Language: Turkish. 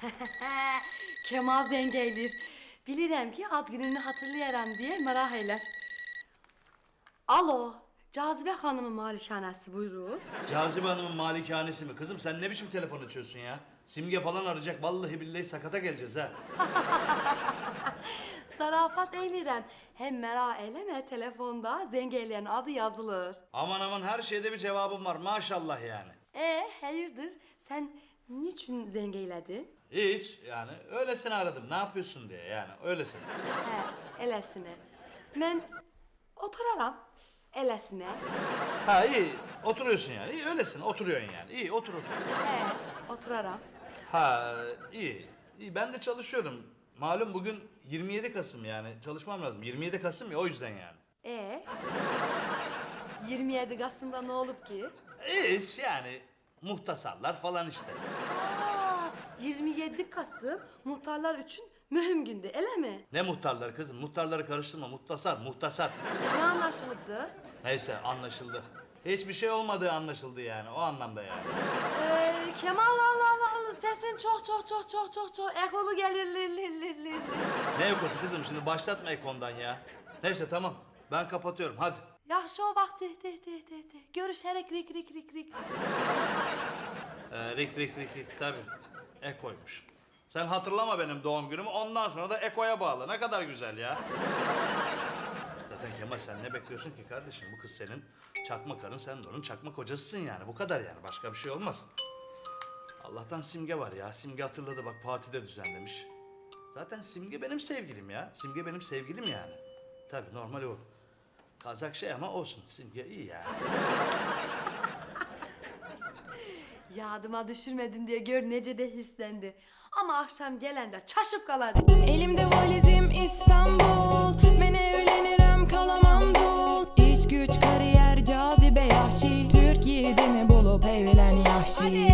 Kemal zengeylir. Bilirəm ki ad gününü hatırlayaram diye merak eyler. Alo, Cazibe Hanım'ın malikanesi buyurun. Cazibe Hanım'ın malikanesi mi? Kızım sen ne biçim telefon açıyorsun ya? Simge falan arayacak. Vallahi billahi sakata geleceğiz ha. Zarafat eylirəm. Hem merak eyleme telefonda zengeylerin adı yazılır. Aman aman her şeyde bir cevabım var maşallah yani. E hayırdır? Sen niçin zengeyledin? Hiç yani öylesine aradım. Ne yapıyorsun diye yani öylesine. He, elesine. Ben oturaram elesine. Ha iyi oturuyorsun yani. İyi öylesine oturuyorsun yani. İyi otur otur. He, oturaram. Ha iyi. İyi ben de çalışıyorum. Malum bugün 27 Kasım yani çalışmam lazım. 27 Kasım ya o yüzden yani. E 27 Kasım'da ne olup ki? Hiç yani muhtasarlar falan işte. Aa, 27 Kasım muhtarlar için mühim gündü, ele mi? Ne muhtarları kızım? Muhtarları karıştırma. Muhtasar, muhtasar. Ne anlaşılıptı? Neyse anlaşıldı. Hiçbir şey olmadığı anlaşıldı yani. O anlamda yani. Ee, Kemal Allah Allah Allah sesin çok çok çok çok çok çok ekolu gelir lir lir lir lir. Ne yokusu kızım şimdi başlatma ekondan ya. Neyse tamam. Ben kapatıyorum hadi. Yaxşı o vaxt de de de de de. Görüşerek rik rik rik rik. Ee, rik rik rik rik tabii. Ekoymuş. Sen hatırlama benim doğum günümü ondan sonra da Eko'ya bağlı. Ne kadar güzel ya. Zaten Kemal sen ne bekliyorsun ki kardeşim? Bu kız senin çakma karın, sen de onun çakma kocasısın yani. Bu kadar yani. Başka bir şey olmaz. Allah'tan Simge var ya. Simge hatırladı bak partide düzenlemiş. Zaten Simge benim sevgilim ya. Simge benim sevgilim yani. Tabii normal o. Kazak şey ama olsun. Simge iyi yani. Yadıma düşürmedim diye gör nece de hislendi. Ama akşam gelende çaşıp kalar. Elimde valizim İstanbul Ben evlenirim kalamam dul İş güç kariyer cazibe yahşi Türk yiğidini bulup evlen yahşi